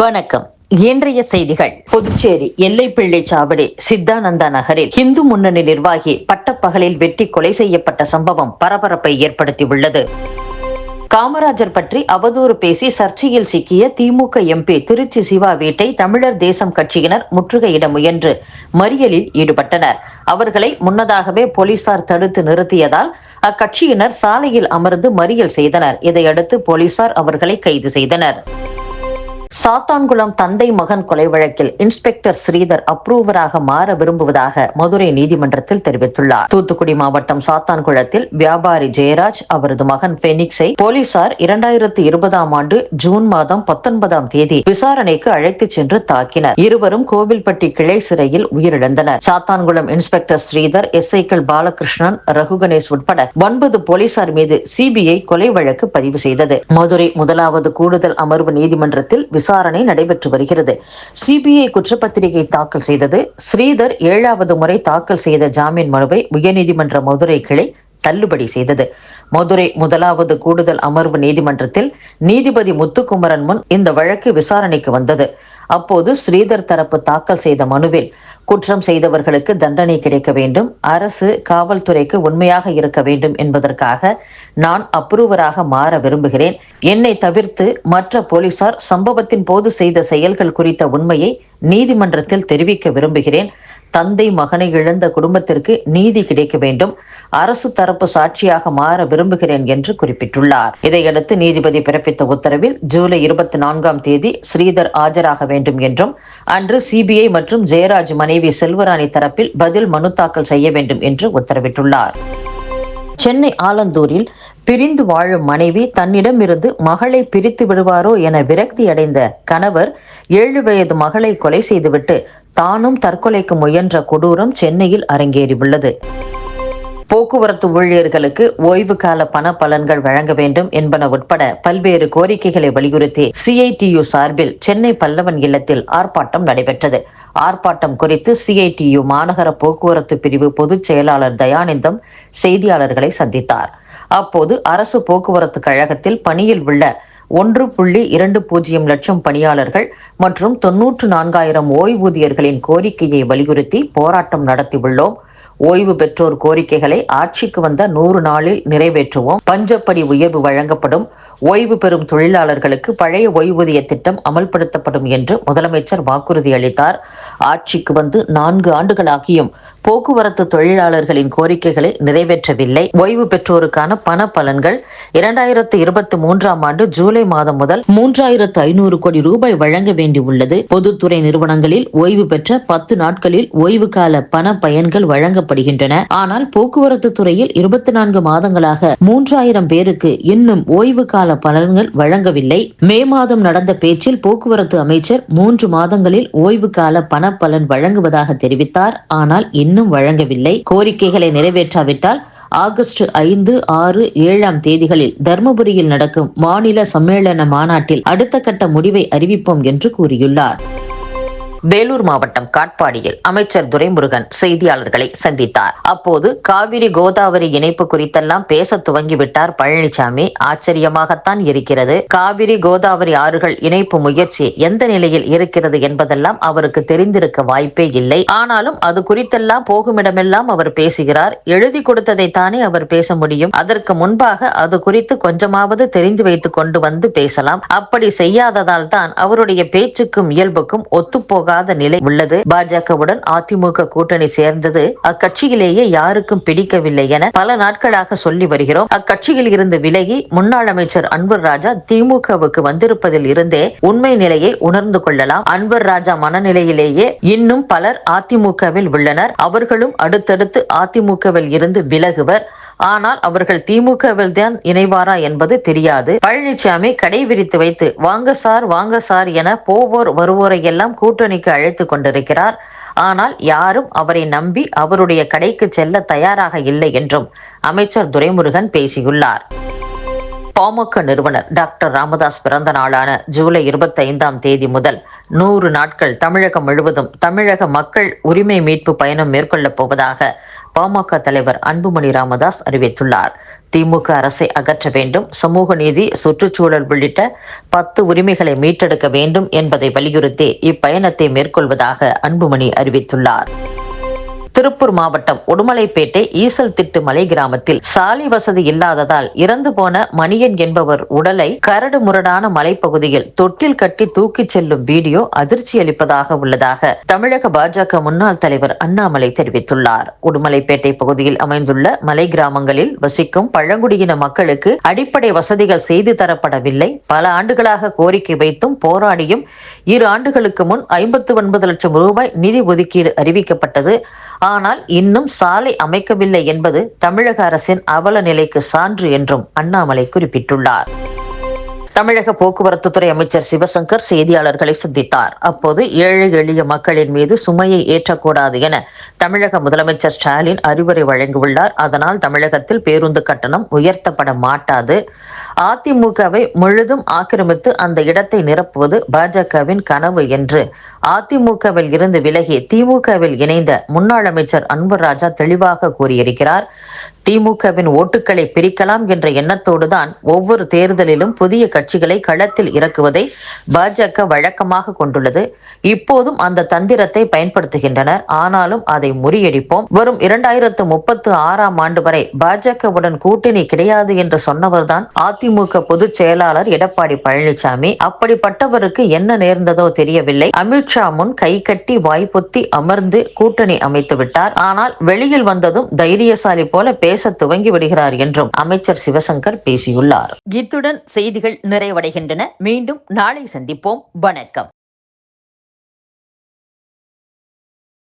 வணக்கம். இன்றைய செய்திகள். புதுச்சேரி எல்லைப்பிள்ளை சாவடி சித்தானந்தா நகரில் இந்து முன்னணி நிர்வாகி பட்டப்பகலில் வெட்டி கொலை செய்யப்பட்ட சம்பவம் பரபரப்பை ஏற்படுத்தியுள்ளது. காமராஜர் பற்றி அவதூறு பேசி சர்ச்சையில் சிக்கிய திமுக எம்பி திருச்சி சிவா வீட்டை தமிழர் தேசம் கட்சியினர் முற்றுகையிட முயன்று மறியலில் ஈடுபட்டனர். அவர்களை முன்னதாகவே போலீசார் தடுத்து நிறுத்தியதால் அக்கட்சியினர் சாலையில் அமர்ந்து மறியல் செய்தனர். இதையடுத்து போலீசார் அவர்களை கைது செய்தனர். சாத்தான்குளம் தந்தை மகன் கொலை வழக்கில் இன்ஸ்பெக்டர் ஸ்ரீதர் அப்ரூவராக மாற விரும்புவதாக மதுரை நீதிமன்றத்தில் தெரிவித்துள்ளார். தூத்துக்குடி மாவட்டம் சாத்தான்குளத்தில் வியாபாரி ஜெயராஜ் அவரது மகன் பெனிக்ஸை போலீசார் இரண்டாயிரத்தி இருபதாம் ஆண்டு ஜூன் மாதம் பத்தொன்பதாம் தேதி விசாரணைக்கு அழைத்துச் சென்று தாக்கினர். இருவரும் கோவில்பட்டி கிளை சிறையில் உயிரிழந்தனர். சாத்தான்குளம் இன்ஸ்பெக்டர் ஸ்ரீதர் எஸ்ஐக்கள் பாலகிருஷ்ணன் ரகுகணேஷ் உட்பட ஒன்பது போலீசார் மீது சிபிஐ கொலை வழக்கு பதிவு செய்தது. மதுரை முதலாவது கூடுதல் அமர்வு நீதிமன்றத்தில் விசாரணை நடைபெற்று வருகிறது. சிபிஐ குற்றப்பத்திரிகை தாக்கல் செய்தது. ஸ்ரீதர் ஏழாவது முறை தாக்கல் செய்த ஜாமீன் மனுவை உயர்நீதிமன்ற மதுரை கிளை தள்ளுபடி செய்தது. மதுரை முதலாவது கூடுதல் அமர்வு நீதிமன்றத்தில் நீதிபதி முத்துக்குமரன் முன் இந்த வழக்கு விசாரணைக்கு வந்தது. அப்போது ஸ்ரீதர் தரப்பு தாக்கல் செய்த மனுவில் குற்றம் செய்தவர்களுக்கு தண்டனை கிடைக்க வேண்டும் அரசு காவல்துறைக்கு உண்மையாக இருக்க வேண்டும் என்பதற்காக நான் அப்ரூவராக மாற விரும்புகிறேன். என்னை தவிர்த்து மற்ற போலீசார் சம்பவத்தின் போது செய்த செயல்கள் குறித்த உண்மையை நீதிமன்றத்தில் தெரிவிக்க விரும்புகிறேன். தந்தை மகனை இழந்த குடும்பத்திற்கு நீதி கிடைக்க வேண்டும். அரசு தரப்பு சாட்சியாக மாற விரும்புகிறேன் என்று குறிப்பிட்டுள்ளார். இதையடுத்து நீதிபதி பிறப்பித்த உத்தரவில் ஜூலை இருபத்தி நான்காம் தேதி ஸ்ரீதர் ஆஜராக வேண்டும் என்றும் அன்று சிபிஐ மற்றும் ஜெயராஜ் மனைவி செல்வராணி தரப்பில் பதில் மனு தாக்கல் செய்ய வேண்டும் என்று உத்தரவிட்டுள்ளார். சென்னை ஆலந்தூரில் பிரிந்து வாழும் மனைவி தன்னிடமிருந்து மகளை பிரித்து விடுவாரோ என விரக்தி அடைந்த கணவர் ஏழு வயது மகளை கொலை செய்துவிட்டு தானும் தற்கொலைக்கு முயன்ற கொடூரம் சென்னையில் அரங்கேறியுள்ளது. போக்குவரத்து ஊழியர்களுக்கு ஓய்வு கால பண பலன்கள் வழங்க வேண்டும் என்பன உட்பட பல்வேறு கோரிக்கைகளை வலியுறுத்தி சிஐடியு சார்பில் சென்னை பல்லவன் இல்லத்தில் ஆர்ப்பாட்டம் நடைபெற்றது. ஆர்ப்பாட்டம் குறித்து சிஐடியு மாநகர போக்குவரத்து பிரிவு பொதுச் செயலாளர் தயானந்தம் செய்தியாளர்களை சந்தித்தார். அப்போது அரசு போக்குவரத்து கழகத்தில் பணியில் உள்ள ஒன்று புள்ளி இரண்டு பூஜ்ஜியம் லட்சம் பணியாளர்கள் மற்றும் தொன்னூற்று நான்காயிரம் ஓய்வூதியர்களின் கோரிக்கையை வலியுறுத்தி போராட்டம் நடத்தியுள்ளோம். ஓய்வு பெற்றோர் கோரிக்கைகளை ஆட்சிக்கு வந்த நூறு நாளில் நிறைவேற்றுவோம். பஞ்சப்படி உயர்வு வழங்கப்படும். ஓய்வு பெறும் தொழிலாளர்களுக்கு பழைய ஓய்வூதிய திட்டம் அமல்படுத்தப்படும் என்று முதலமைச்சர் வாக்குறுதி அளித்தார். ஆட்சிக்கு வந்து நான்கு ஆண்டுகளாகியும் போக்குவரத்து தொழிலாளர்களின் கோரிக்கைகளை நிறைவேற்றவில்லை. ஓய்வு பெற்றோருக்கான பண பலன்கள் இரண்டாயிரத்து இருபத்தி மூன்றாம் ஆண்டு ஜூலை மாதம் முதல் மூன்றாயிரத்து ஐநூறு கோடி ரூபாய் வழங்க வேண்டியுள்ளது பொதுத்துறை நிறுவனங்களில் ஓய்வு பெற்ற பத்து நாட்களில் ஓய்வு கால பண பயன்கள் வழங்கப்படுகின்றன. ஆனால் போக்குவரத்து துறையில் இருபத்தி நான்கு மாதங்களாக மூன்றாயிரம் பேருக்கு இன்னும் ஓய்வு கால பலன்கள் வழங்கவில்லை. மே மாதம் நடந்த பேச்சில் போக்குவரத்து அமைச்சர் மூன்று மாதங்களில் ஓய்வு கால பண பலன் வழங்குவதாக தெரிவித்தார். ஆனால் இன்னும் வழங்கவில்லை. கோரிக்கைகளை நிறைவேற்றாவிட்டால் ஆகஸ்ட் ஐந்து ஆறு ஏழாம் தேதிகளில் தர்மபுரியில் நடக்கும் மாநில சம்மேளன மாநாட்டில் அடுத்த கட்ட முடிவை அறிவிப்போம் என்று கூறியுள்ளார். வேலூர் மாவட்டம் காட்பாடியில் அமைச்சர் துரைமுருகன் செய்தியாளர்களை சந்தித்தார். அப்போது காவிரி கோதாவரி இணைப்பு குறித்தெல்லாம் பேச துவங்கிவிட்டார் பழனிசாமி. ஆச்சரியமாகத்தான் இருக்கிறது. காவிரி கோதாவரி ஆறுகள் இணைப்பு முயற்சி எந்த நிலையில் இருக்கிறது என்பதெல்லாம் அவருக்கு தெரிந்திருக்க வாய்ப்பே இல்லை. ஆனாலும் அது குறித்தெல்லாம் போகுமிடமெல்லாம் அவர் பேசுகிறார். எழுதி கொடுத்ததைத்தானே அவர் பேச முடியும். அதற்கு முன்பாக அது குறித்து கொஞ்சமாவது தெரிந்து வைத்துக் கொண்டு வந்து பேசலாம். அப்படி செய்யாததால் தான் அவருடைய பேச்சுக்கும் இயல்புக்கும் ஒத்துப்போக போகாத நிலை உள்ளது. பாஜகவுடன் அதிமுக கூட்டணி சேர்ந்தது. அக்கட்சியிலேயே யாருக்கும் பிடிக்கவில்லை என பல நாட்களாக சொல்லி வருகிறோம். அக்கட்சியில் இருந்து விலகி முன்னாள் அமைச்சர் அன்பர் ராஜா திமுகவுக்கு வந்திருப்பதில் இருந்தே உண்மை நிலையை உணர்ந்து கொள்ளலாம். அன்பர் ராஜா மனநிலையிலேயே இன்னும் பலர் அதிமுகவில் உள்ளனர். அவர்களும் அடுத்தடுத்து அதிமுகவில் இருந்து விலகுவர். ஆனால் அவர்கள் திமுகவில் தான் இணைவாரா என்பது தெரியாது. பழனிசாமி கடை விரித்து வைத்து வாங்க சார் வாங்க சார் என போவோர் வருவோரை எல்லாம் கூட்டணிக்கு அழைத்து கொண்டிருக்கிறார். ஆனால் யாரும் அவரை நம்பி அவருடைய கடைக்கு செல்ல தயாராக இல்லை என்றும் அமைச்சர் துரைமுருகன் பேசியுள்ளார். பாமக நிறுவனர் டாக்டர் ராமதாஸ் பிறந்த நாளான ஜூலை இருபத்தி ஐந்தாம் தேதி முதல் நூறு நாட்கள் தமிழகம் முழுவதும் தமிழக மக்கள் உரிமை மீட்பு பயணம் மேற்கொள்ளப் போவதாக பாமக தலைவர் அன்புமணி ராமதாஸ் அறிவித்துள்ளார். திமுக அரசை அகற்ற வேண்டும் சமூக நீதி சுற்றுச்சூழல் உள்ளிட்ட பத்து உரிமைகளை மீட்டெடுக்க வேண்டும் என்பதை வலியுறுத்தி இப்பயணத்தை மேற்கொள்வதாக அன்புமணி அறிவித்துள்ளார். திருப்பூர் மாவட்டம் உடுமலைப்பேட்டை ஈசல் திட்டு மலை கிராமத்தில் சாலை வசதி இல்லாததால் இறந்து போன மணியன் என்பவர் உடலை கரடு முரடான மலைப்பகுதியில் தொட்டில் கட்டி தூக்கிச் செல்லும் வீடியோ அதிர்ச்சி அளிப்பதாக உள்ளதாக தமிழக பாஜக முன்னாள் தலைவர் அண்ணாமலை தெரிவித்துள்ளார். உடுமலைப்பேட்டை பகுதியில் அமைந்துள்ள மலை கிராமங்களில் வசிக்கும் பழங்குடியின மக்களுக்கு அடிப்படை வசதிகள் செய்து தரப்படவில்லை. பல ஆண்டுகளாக கோரிக்கை வைத்தும் போராடியும் இரு ஆண்டுகளுக்கு முன் ஐம்பத்து ஒன்பது லட்சம் ரூபாய் நிதி ஒதுக்கீடு அறிவிக்கப்பட்டது. ஆனால் இன்னும் சாலை அமைக்கவில்லை என்பது தமிழக அரசின் அவல நிலைக்கு சான்று என்றும் அண்ணாமலை குறிப்பிட்டுள்ளார். தமிழக போக்குவரத்து துறை அமைச்சர் சிவசங்கர் செய்தியாளர்களை சந்தித்தார். அப்போது ஏழை எளிய மக்களின் மீது சுமையை ஏற்றக்கூடாது என தமிழக முதலமைச்சர் ஸ்டாலின் அறிவுரை வழங்கியுள்ளார். அதனால் தமிழகத்தில் பேருந்து கட்டணம் உயர்த்தப்பட மாட்டாது. அதிமுகவை முழுதும் ஆக்கிரமித்து அந்த இடத்தை நிரப்புவது பாஜகவின் கனவு என்று அதிமுகவில் இருந்து விலகி திமுகவில் இணைந்த முன்னாள் அமைச்சர் அன்பு ராஜா தெளிவாக கூறியிருக்கிறார். திமுகவின் ஓட்டுகளை பிரிக்கலாம் என்ற எண்ணத்தோடுதான் ஒவ்வொரு தேர்தலிலும் புதிய கட்சிகளை களத்தில் இறக்குவதை பாஜக வழக்கமாக கொண்டுள்ளது. இப்போதும் அந்த தந்திரத்தை பயன்படுத்துகின்றனர். ஆனாலும் அதை முறியடிப்போம். வரும் இரண்டாயிரத்து முப்பத்து ஆறாம் ஆண்டு வரை பாஜகவுடன் கூட்டணி கிடையாது என்று சொன்னவர்தான் அதிமுக பொதுச் செயலாளர் எடப்பாடி பழனிசாமி அப்படிப்பட்டவருக்கு என்ன நேர்ந்ததோ தெரியவில்லை. அமித்ஷா முன் கை கட்டி வாய்ப்பொத்தி அமர்ந்து கூட்டணி அமைத்து விட்டார். ஆனால் வெளியில் வந்ததும் தைரியசாலி போல பேச துவங்கி விடுகிறார் என்றும் அமைச்சர் சிவசங்கர் பேசியுள்ளார். இத்துடன் செய்திகள் நிறைவடைகின்றன. மீண்டும் நாளை சந்திப்போம். வணக்கம்.